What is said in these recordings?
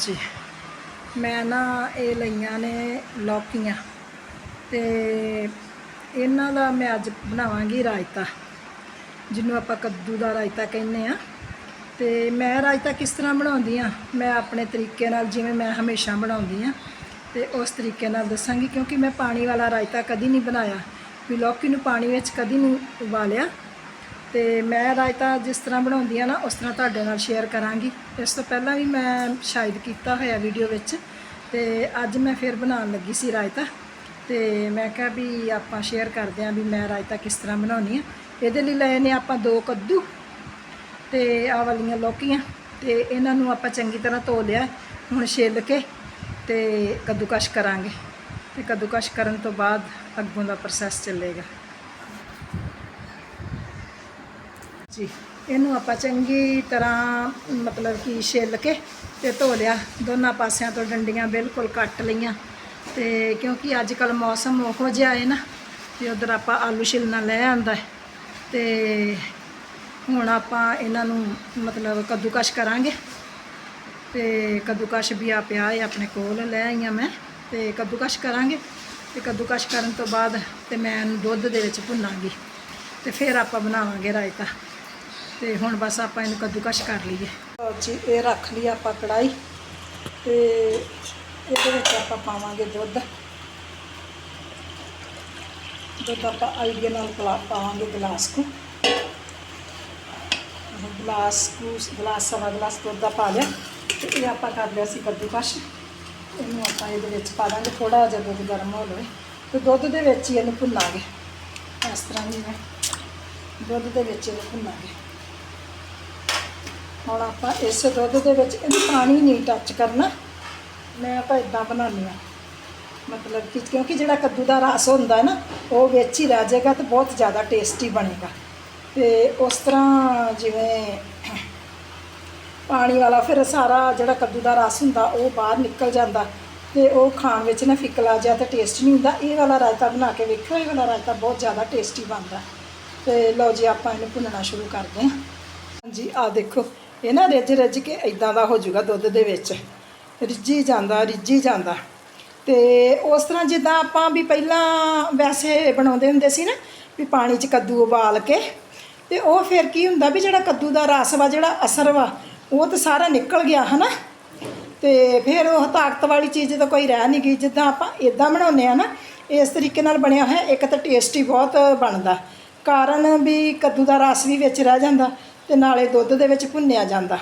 ਜੀ ਮੈਂ ਨਾ ਇਹ ਲਈਆਂ ਨੇ ਲੌਕੀਆਂ ਤੇ ਇਹਨਾਂ ਦਾ ਮੈਂ ਅੱਜ ਬਣਾਵਾਂਗੀ ਰਾਇਤਾ, ਜਿਹਨੂੰ ਆਪਾਂ ਕੱਦੂ ਦਾ ਰਾਇਤਾ ਕਹਿੰਦੇ ਆ ਤੇ ਮੈਂ ਰਾਇਤਾ ਕਿਸ ਤਰ੍ਹਾਂ ਬਣਾਉਂਦੀ ਆ ਮੈਂ ਆਪਣੇ ਤਰੀਕੇ ਨਾਲ ਜਿਵੇਂ ਮੈਂ ਹਮੇਸ਼ਾ ਬਣਾਉਂਦੀ ਆ ਤੇ ਉਸ ਤਰੀਕੇ ਨਾਲ ਦੱਸਾਂਗੀ, ਕਿਉਂਕਿ ਮੈਂ ਪਾਣੀ ਵਾਲਾ ਰਾਇਤਾ ਕਦੀ ਨਹੀਂ ਬਣਾਇਆ। ਵੀ ਲੌਕੀ ਨੂੰ ਪਾਣੀ ਵਿੱਚ ਕਦੀ ਨਹੀਂ ਉਬਾਲਿਆ। ਤੇ ਮੈਂ ਰਾਇਤਾ ਜਿਸ ਤਰ੍ਹਾਂ ਬਣਾਉਂਦੀ ਆ ਨਾ, ਉਸ ਤਰ੍ਹਾਂ ਤੁਹਾਡੇ ਨਾਲ ਸ਼ੇਅਰ ਕਰਾਂਗੀ। ਇਸ ਤੋਂ ਪਹਿਲਾਂ ਵੀ ਮੈਂ ਸ਼ਾਇਦ ਕੀਤਾ ਹੋਇਆ ਵੀਡੀਓ ਵਿੱਚ ਤੇ ਅੱਜ ਮੈਂ ਫਿਰ ਬਣਾਉਣ ਲੱਗੀ ਸੀ ਰਾਇਤਾ ਤੇ ਮੈਂ ਕਿਹਾ ਵੀ ਆਪਾਂ ਸ਼ੇਅਰ ਕਰਦੇ ਆਂ ਵੀ ਮੈਂ ਰਾਇਤਾ ਕਿਸ ਤਰ੍ਹਾਂ ਬਣਾਉਣੀ ਆ। ਇਹਦੇ ਲਈ ਲਏ ਨੇ ਆਪਾਂ ਦੋ ਕੱਦੂ ਤੇ ਆ ਵਾਲੀਆਂ ਲੌਕੀਆਂ ਤੇ ਇਹਨਾਂ ਨੂੰ ਆਪਾਂ ਚੰਗੀ ਤਰ੍ਹਾਂ ਧੋ ਲਿਆ, ਹੁਣ ਛਿੱਲ ਕੇ ਤੇ ਕੱਦੂਕਸ਼ ਕਰਾਂਗੇ। ਤੇ ਕੱਦੂਕਸ਼ ਕਰਨ ਤੋਂ ਬਾਅਦ ਅੱਗੋਂ ਦਾ ਪ੍ਰੋਸੈਸ ਚੱਲੇਗਾ। ਜੀ, ਇਹਨੂੰ ਆਪਾਂ ਚੰਗੀ ਤਰ੍ਹਾਂ ਮਤਲਬ ਕਿ ਛਿੱਲ ਕੇ ਤੇ ਧੋ ਲਿਆ। ਦੋਨਾਂ ਪਾਸਿਆਂ ਤੋਂ ਡੰਡੀਆਂ ਬਿਲਕੁਲ ਕੱਟ ਲਈਆਂ। ਤੇ ਕਿਉਂਕਿ ਅੱਜ ਕੱਲ ਮੌਸਮ ਉਹੋ ਜਿਹਾ ਹੈ ਨਾ ਤੇ ਉਧਰ ਆਪਾਂ ਆਲੂ ਛਿਲਣਾ ਲੈ ਆਂਦਾ ਤੇ ਹੁਣ ਆਪਾਂ ਇਹਨਾਂ ਨੂੰ ਮਤਲਬ ਕੱਦੂਕਸ਼ ਕਰਾਂਗੇ। ਤੇ ਕੱਦੂਕਸ਼ ਵੀ ਆ ਪਿਆ ਹੈ ਆਪਣੇ ਕੋਲ ਲੈ ਆਈਆਂ ਮੈਂ। ਤੇ ਕੱਦੂਕਸ਼ ਕਰਾਂਗੇ। ਤੇ ਕੱਦੂਕਸ਼ ਕਰਨ ਤੋਂ ਬਾਅਦ ਤੇ ਮੈਂ ਇਹਨੂੰ ਦੁੱਧ ਦੇ ਵਿੱਚ ਭੁੰਨਾਂਗੀ। ਤੇ ਫਿਰ ਆਪਾਂ ਬਣਾਵਾਂਗੇ ਰਾਇਤਾ। ਤੇ ਹੁਣ ਬਸ ਆਪਾਂ ਇਹਨੂੰ ਕੱਦੂਕਸ਼ ਕਰ ਲਈਏ। ਜੀ, ਇਹ ਰੱਖ ਲਈ ਆਪਾਂ ਕੜਾਈ ਤੇ ਇਹਦੇ ਵਿੱਚ ਆਪਾਂ ਪਾਵਾਂਗੇ ਦੁੱਧ। ਦੁੱਧ ਆਪਾਂ ਆਈਡੀਆ ਨਾਲ ਪਲਾ ਪਾਵਾਂਗੇ ਗਲਾਸ ਕੁ। ਉਹ ਗਲਾਸ ਕੁ, ਗਲਾਸ, ਸਵਾ ਗਲਾਸ ਦੁੱਧ ਦਾ ਪਾ ਲਿਆ ਤੇ ਇਹ ਆਪਾਂ ਕਰ ਲਿਆ ਸੀ ਕੱਦੂਕਸ਼। ਇਹਨੂੰ ਆਪਾਂ ਇਹਦੇ ਵਿੱਚ ਪਾ ਦਾਂਗੇ ਥੋੜਾ ਜਿਹਾ ਦੁੱਧ ਗਰਮ ਹੋ ਲਵੇ ਤੇ ਦੁੱਧ ਦੇ ਵਿੱਚ ਹੀ ਇਹਨੂੰ ਭੁੰਨਾਂਗੇ। ਇਸ ਤਰ੍ਹਾਂ ਜਿਵੇਂ ਦੁੱਧ ਦੇ ਵਿੱਚ ਇਹਨੂੰ ਭੁੰਨਾਂਗੇ। ਹੁਣ ਆਪਾਂ ਇਸ ਦੁੱਧ ਦੇ ਵਿੱਚ ਇਹਨੂੰ ਪਾਣੀ ਨਹੀਂ ਟੱਚ ਕਰਨਾ। ਮੈਂ ਆਪਾਂ ਇਦਾਂ ਬਣਾਉਂਦੀ ਆ ਮਤਲਬ ਕਿ ਕਿਉਂਕਿ ਜਿਹੜਾ ਕੱਦੂ ਦਾ ਰਸ ਹੁੰਦਾ ਹੈ ਨਾ, ਉਹ ਵਿੱਚ ਹੀ ਰਹਿ ਜਾਏਗਾ ਤੇ ਬਹੁਤ ਜ਼ਿਆਦਾ ਟੇਸਟੀ ਬਣੇਗਾ। ਤੇ ਉਸ ਤਰ੍ਹਾਂ ਜਿਵੇਂ ਪਾਣੀ ਵਾਲਾ ਫਿਰ ਸਾਰਾ ਜਿਹੜਾ ਕੱਦੂ ਦਾ ਰਸ ਹੁੰਦਾ, ਉਹ ਬਾਹਰ ਨਿਕਲ ਜਾਂਦਾ ਤੇ ਉਹ ਖਾਣ ਵਿੱਚ ਨਾ ਫਿੱਕਲਾ ਜਿਹਾ ਤੇ ਟੇਸਟ ਨਹੀਂ ਹੁੰਦਾ। ਇਹ ਵਾਲਾ ਰਾਇਤਾ ਬਣਾ ਕੇ ਵੇਖਿਓ, ਇਹ ਵਾਲਾ ਰਾਇਤਾ ਬਹੁਤ ਜ਼ਿਆਦਾ ਟੇਸਟੀ ਬਣਦਾ। ਤੇ ਲਓ ਜੀ, ਆਪਾਂ ਇਹਨੂੰ ਭੁੰਨਣਾ ਸ਼ੁਰੂ ਕਰਦੇ ਹਾਂ। ਹਾਂਜੀ ਆ ਦੇਖੋ। ਇਹ ਨਾ ਰਿੱਝ ਰਿੱਝ ਕੇ ਇਦਾਂ ਦਾ ਹੋ ਜਾਊਗਾ ਦੁੱਧ ਦੇ ਵਿੱਚ। ਰਿੱਝੀ ਜਾਂਦਾ ਰਿੱਝੀ ਜਾਂਦਾ। ਤੇ ਉਸ ਤਰ੍ਹਾਂ ਜਿੱਦਾਂ ਆਪਾਂ ਵੀ ਪਹਿਲਾਂ ਵੈਸੇ ਬਣਾਉਂਦੇ ਹੁੰਦੇ ਸੀ ਨਾ, ਵੀ ਪਾਣੀ 'ਚ ਕੱਦੂ ਉਬਾਲ ਕੇ ਤੇ ਉਹ ਫਿਰ ਕੀ ਹੁੰਦਾ ਵੀ ਜਿਹੜਾ ਕੱਦੂ ਦਾ ਰਸ ਵਾ, ਜਿਹੜਾ ਅਸਰ ਵਾ, ਉਹ ਤਾਂ ਸਾਰਾ ਨਿਕਲ ਗਿਆ, ਹਨਾ? ਤੇ ਫਿਰ ਉਹ ਤਾਕਤ ਵਾਲੀ ਚੀਜ਼ ਤਾਂ ਕੋਈ ਰਹਿ ਨਹੀਂ ਗਈ। ਜਿੱਦਾਂ ਆਪਾਂ ਇਦਾਂ ਬਣਾਉਂਦੇ ਆ ਨਾ, ਇਸ ਤਰੀਕੇ ਨਾਲ ਬਣਿਆ ਹੋਇਆ, ਇੱਕ ਤਾਂ ਟੇਸਟੀ ਬਹੁਤ ਬਣਦਾ। ਕਾਰਨ ਵੀ ਕੱਦੂ ਦਾ ਰਸ ਵੀ ਵਿੱਚ ਰਹਿ ਜਾਂਦਾ। ਤੇ ਨਾਲੇ ਦੁੱਧ ਦੇ ਵਿੱਚ ਭੁੰਨਿਆ ਜਾਂਦਾ।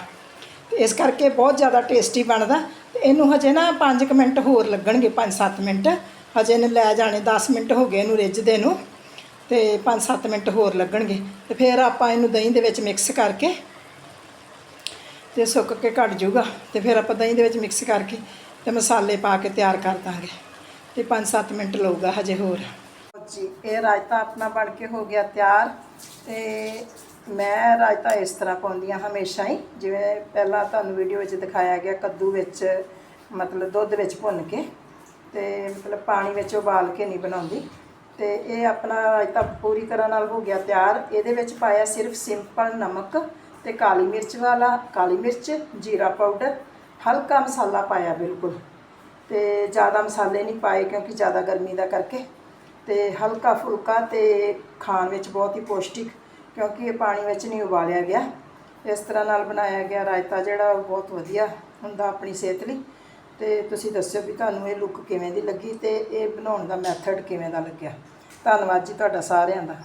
ਇਸ ਕਰਕੇ ਬਹੁਤ ਜ਼ਿਆਦਾ ਟੇਸਟੀ ਬਣਦਾ। ਤੇ ਇਹਨੂੰ ਹਜੇ ਨਾ 5 ਮਿੰਟ ਹੋਰ ਲੱਗਣਗੇ 5-7 ਮਿੰਟ। ਹਜੇ ਇਹਨੂੰ ਲੈ ਜਾਣੇ 10 ਮਿੰਟ ਹੋ ਗਏ ਇਹਨੂੰ ਰਿੱਝਦੇ ਨੂੰ। ਤੇ 5-7 ਮਿੰਟ ਹੋਰ ਲੱਗਣਗੇ। ਤੇ ਫਿਰ ਆਪਾਂ ਇਹਨੂੰ ਦਹੀਂ ਦੇ ਵਿੱਚ ਮਿਕਸ ਕਰਕੇ ਤੇ ਸੁੱਕ ਕੇ ਘਟ ਜਾਊਗਾ। ਤੇ ਫਿਰ ਆਪਾਂ ਦਹੀਂ ਦੇ ਵਿੱਚ ਮਿਕਸ ਕਰਕੇ ਤੇ ਮਸਾਲੇ ਪਾ ਕੇ ਤਿਆਰ ਕਰ ਦਾਂਗੇ। ਤੇ 5-7 ਮਿੰਟ ਲਊਗਾ ਹਜੇ ਹੋਰ। ਜੀ, ਇਹ ਰਾਇਤਾ ਆਪਣਾ ਬਣ ਕੇ ਹੋ ਗਿਆ ਤਿਆਰ। ਤੇ ਮੈਂ ਰਾਇਤਾ ਇਸ ਤਰ੍ਹਾਂ ਪਾਉਂਦੀ ਹਾਂ ਹਮੇਸ਼ਾ ਹੀ। ਜਿਵੇਂ ਪਹਿਲਾਂ ਤੁਹਾਨੂੰ ਵੀਡੀਓ ਵਿੱਚ ਦਿਖਾਇਆ ਗਿਆ ਕੱਦੂ ਵਿੱਚ, ਮਤਲਬ ਦੁੱਧ ਵਿੱਚ ਭੁੰਨ ਕੇ ਤੇ ਮਤਲਬ ਪਾਣੀ ਵਿੱਚ ਉਬਾਲ ਕੇ ਨਹੀਂ ਬਣਾਉਂਦੀ। ਤੇ ਇਹ ਆਪਣਾ ਰਾਇਤਾ ਪੂਰੀ ਤਰ੍ਹਾਂ ਨਾਲ ਹੋ ਗਿਆ ਤਿਆਰ। ਇਹਦੇ ਵਿੱਚ ਪਾਇਆ ਸਿਰਫ ਸਿੰਪਲ ਨਮਕ ਤੇ ਕਾਲੀ ਮਿਰਚ ਵਾਲਾ, ਕਾਲੀ ਮਿਰਚ, ਜੀਰਾ ਪਾਊਡਰ ਹਲਕਾ ਮਸਾਲਾ ਪਾਇਆ ਬਿਲਕੁਲ। ਤੇ ਜ਼ਿਆਦਾ ਮਸਾਲੇ ਨਹੀਂ ਪਾਏ ਕਿਉਂਕਿ ਜ਼ਿਆਦਾ ਗਰਮੀ ਦਾ ਕਰਕੇ। ਤੇ ਹਲਕਾ ਫੁਲਕਾ ਤੇ ਖਾਣ ਵਿੱਚ ਬਹੁਤ ਹੀ ਪੌਸ਼ਟਿਕ ਕਿਉਂਕਿ ਇਹ ਪਾਣੀ ਵਿੱਚ ਨਹੀਂ ਉਬਾਲਿਆ ਗਿਆ। ਇਸ ਤਰ੍ਹਾਂ ਨਾਲ ਬਣਾਇਆ ਗਿਆ ਰਾਇਤਾ ਜਿਹੜਾ ਉਹ ਬਹੁਤ ਵਧੀਆ ਹੁੰਦਾ ਆਪਣੀ ਸਿਹਤ ਲਈ। ਤੇ ਤੁਸੀਂ ਦੱਸਿਓ ਵੀ ਤੁਹਾਨੂੰ ਇਹ ਲੁੱਕ ਕਿਵੇਂ ਦੀ ਲੱਗੀ ਤੇ ਇਹ ਬਣਾਉਣ ਦਾ ਮੈਥਡ ਕਿਵੇਂ ਦਾ ਲੱਗਿਆ। ਧੰਨਵਾਦ ਜੀ ਤੁਹਾਡਾ ਸਾਰਿਆਂ ਦਾ।